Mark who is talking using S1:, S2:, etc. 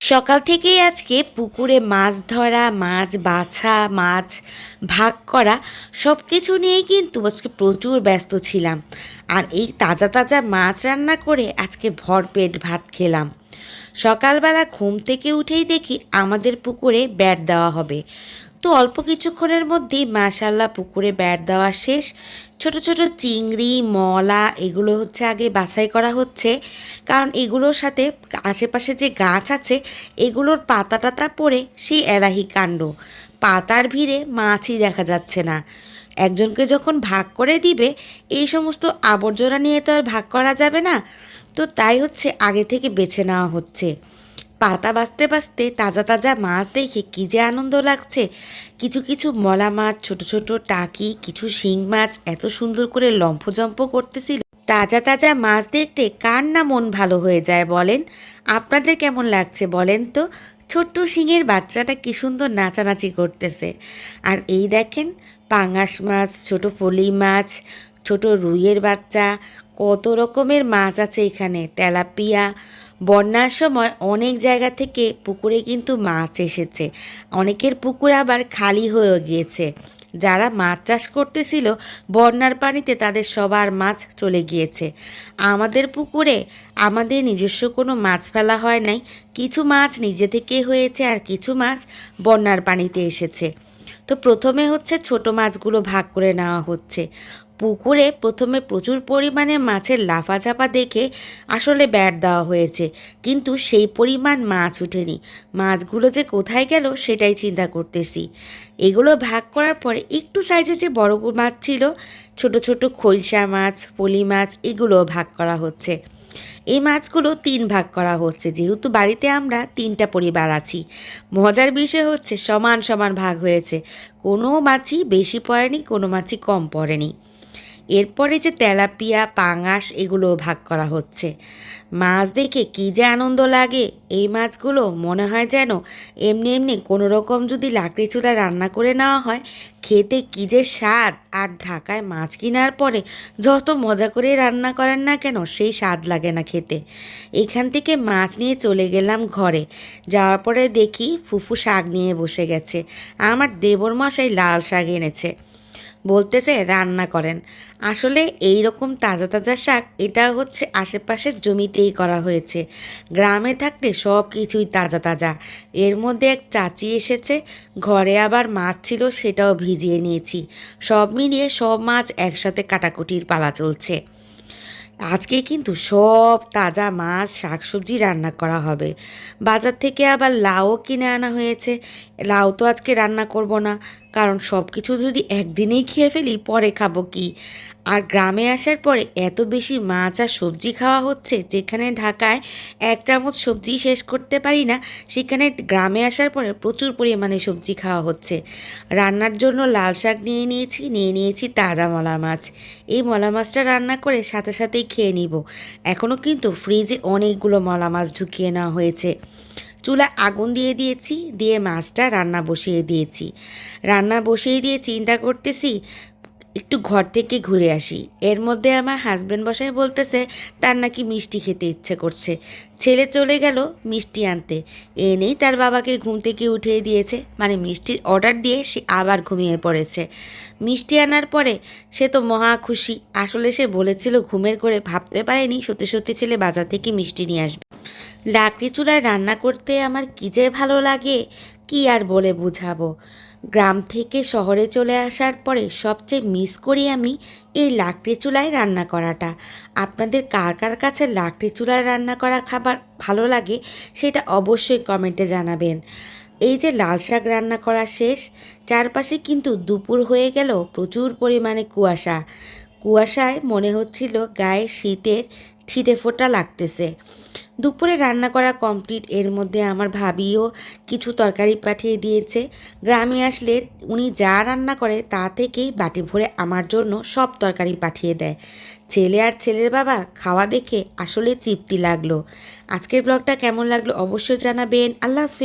S1: সকাল থেকেই আজকে পুকুরে মাছ ধরা, মাছ বাছা, মাছ ভাগ করা সব কিছু নিয়েই কিন্তু আজকে প্রচুর ব্যস্ত ছিলাম। আর এই তাজা তাজা মাছ রান্না করে আজকে ভরপেট ভাত খেলাম। সকালবেলা ঘুম থেকে উঠেই দেখি আমাদের পুকুরে ব্যাট দেওয়া হবে। তো অল্প কিছুক্ষণের মধ্যেই মাশাল্লাহ পুকুরে ব্যাট দেওয়া শেষ। ছোট ছোট চিংড়ি, মলা, এগুলো হচ্ছে আগে বাছাই করা হচ্ছে। কারণ এগুলোর সাথে আশেপাশে যে গাছ আছে, এগুলোর পাতা টাতা পড়ে সেই এরাহি কাণ্ড। পাতার ভিড়ে মাছই দেখা যাচ্ছে না। একজনকে যখন ভাগ করে দিবে, এই সমস্ত আবর্জনা নিয়ে তো আর ভাগ করা যাবে না। তো তাই হচ্ছে আগে থেকে বেছে নেওয়া হচ্ছে। পাতা বাঁচতে বাঁচতে তাজা তাজা মাছ দেখে কী যে আনন্দ লাগছে। কিছু কিছু মলা মাছ, ছোট ছোট টাকি, কিছু শিং মাছ এত সুন্দর করে লম্ফজম্প করতেছিল। তাজা তাজা মাছ দেখতে কার না মন ভালো হয়ে যায় বলেন? আপনাদের কেমন লাগছে বলেন তো? ছোট্ট শিঙের বাচ্চাটা কি সুন্দর নাচানাচি করতেছে। আর এই দেখেন, পাঙাশ মাছ, ছোট পলি মাছ ছোট রুইয়ের বাচ্চা, কত রকমের মাছ আছে এখানে, তেলাপিয়া। বন্যার সময় অনেক জায়গা থেকে পুকুরে কিন্তু মাছ এসেছে। অনেকের পুকুর আবার খালি হয়ে গিয়েছে। যারা মাছ চাষ করতেছিল, বন্যার পানিতে তাদের সবার মাছ চলে গিয়েছে। আমাদের পুকুরে আমাদের নিজস্ব কোনো মাছ ফেলা হয় নাই। কিছু মাছ নিজে থেকে হয়েছে আর কিছু মাছ বন্যার পানিতে এসেছে। তো প্রথমে হচ্ছে ছোট মাছগুলো ভাগ করে নেওয়া হচ্ছে। পুকুরে প্রথমে প্রচুর পরিমাণে মাছের লাফাঝাপা দেখে আসলে ব্যাট দেওয়া হয়েছে। কিন্তু সেই পরিমাণ মাছ ওঠেনি মাছগুলো যে কোথায় গেল সেটাই চিন্তা করতেছি। এগুলো ভাগ করার পরে একটু সাইজে যে বড় মাছ ছিল, ছোট ছোট খৈসা মাছ, পলি মাছ, এগুলোও ভাগ করা হচ্ছে। এই মাছগুলো তিন ভাগ করা হচ্ছে। যেহেতু বাড়িতে আমরা তিনটা পরিবার আছি, মজার বিষয় হচ্ছে সমান সমান ভাগ হয়েছে। কোনো মাছই বেশি পড়েনি, কোনো মাছই কম পড়েনি। এরপরে যে তেলাপিয়া, পাঙাশ এগুলো ভাগ করা হচ্ছে। মাছ দেখে কী যে আনন্দ লাগে, এই মাছগুলো মনে হয় যেন এমনি এমনি কোনো রকম যদি লাকড়ি চুলা রান্না করে নেওয়া হয়, খেতে কী যে স্বাদ, আর ঢাকায় মাছ কেনার পরে যত মজা করে রান্না করেন না কেন, সেই স্বাদ লাগে না খেতে। এখান থেকে মাছ নিয়ে চলে গেলাম ঘরে। যাওয়ার পরে দেখি ফুফু শাক নিয়ে বসে গেছে। আমার দেবর মশাই লাল শাক এনেছে। বলতেছে রান্না করেন। আসলে এই রকম তাজা তাজা শাক, এটা হচ্ছে আশেপাশের জমিতেই করা হয়েছে। গ্রামে থাকলে সব কিছুই তাজা তাজা। এর মধ্যে এক চাচি এসেছে, ঘরে আবার মাছ ছিল সেটাও ভিজিয়ে নিয়েছি। সব মিলিয়ে সব মাছ একসাথে কাটাকুটির পালা চলছে। আজকে কিন্তু সব তাজা মাছ, শাকসবজি রান্না করা হবে। বাজার থেকে আবার লাউও কিনে আনা হয়েছে। লাউ তো আজকে রান্না করব না। কারণ সব কিছু যদি একদিনেই খেয়ে ফেলি, পরে খাব কি? আর গ্রামে আসার পরে এত বেশি মাছ আর সবজি খাওয়া হচ্ছে, যেখানে ঢাকায় এক চামচ সবজি শেষ করতে পারি না, সেখানে গ্রামে আসার পরে প্রচুর পরিমাণে সবজি খাওয়া হচ্ছে। রান্নার জন্য লাল শাক নিয়ে নিয়েছি নিয়ে নিয়েছি তাজা মলা মাছ। এই মলা মাছটা রান্না করে সাথে সাথেই খেয়ে নিব। এখনও কিন্তু ফ্রিজে অনেকগুলো মলা মাছ ঢুকিয়ে নেওয়া হয়েছে। চুলা আগুন দিয়ে দিয়েছি, দিয়ে মাছটা রান্না বসিয়ে দিয়েছি। রান্না বসিয়ে দিয়ে চিন্তা করতেছি, একটু ঘর থেকে ঘুরে আসি। এর মধ্যে আমার হাজব্যান্ড বসাই বলতেছে, তার নাকি মিষ্টি খেতে ইচ্ছে করছে। ছেলে চলে গেল মিষ্টি আনতে। এনেই তার বাবাকে ঘুম থেকে উঠিয়ে দিয়েছে। মানে মিষ্টির অর্ডার দিয়ে সে আবার ঘুমিয়ে পড়েছে। মিষ্টি আনার পরে সে তো মহা খুশি। আসলে সে বলেছিল, ঘুমের করে ভাবতে পারেনি, সত্যি সত্যি ছেলে বাজার থেকে মিষ্টি নিয়ে আসবে। লাকড়ি চুলায় রান্না করতে আমার কী যে ভালো লাগে, কি আর বলে বুঝাবো। গ্রাম থেকে শহরে চলে আসার পরে সবচেয়ে মিস করি আমি এই লাকড়ি চুলায় রান্না করাটা। আপনাদের কার কার কাছে লাকড়ি চুলায় রান্না করা খাবার ভালো লাগে সেটা অবশ্যই কমেন্টে জানাবেন। এই যে লাল শাক রান্না করা শেষ, চারপাশে কিন্তু দুপুর হয়ে গেল প্রচুর পরিমাণে কুয়াশা। কুয়াশায় মনে হচ্ছিল গায়ে শীতের ছিটে ফোটা লাগতেছে। দুপুরে রান্না করা কমপ্লিট এর মধ্যে আমার ভাবিও কিছু তরকারি পাঠিয়ে দিয়েছে। গ্রামে আসলে উনি যা রান্না করে তা থেকেই বাটি ভরে আমার জন্য সব তরকারি পাঠিয়ে দেয়। ছেলে আর ছেলের বাবার খাওয়া দেখে আসলে তৃপ্তি লাগল। আজকের ব্লগটা কেমন লাগল অবশ্যই জানাবেন। আল্লাহ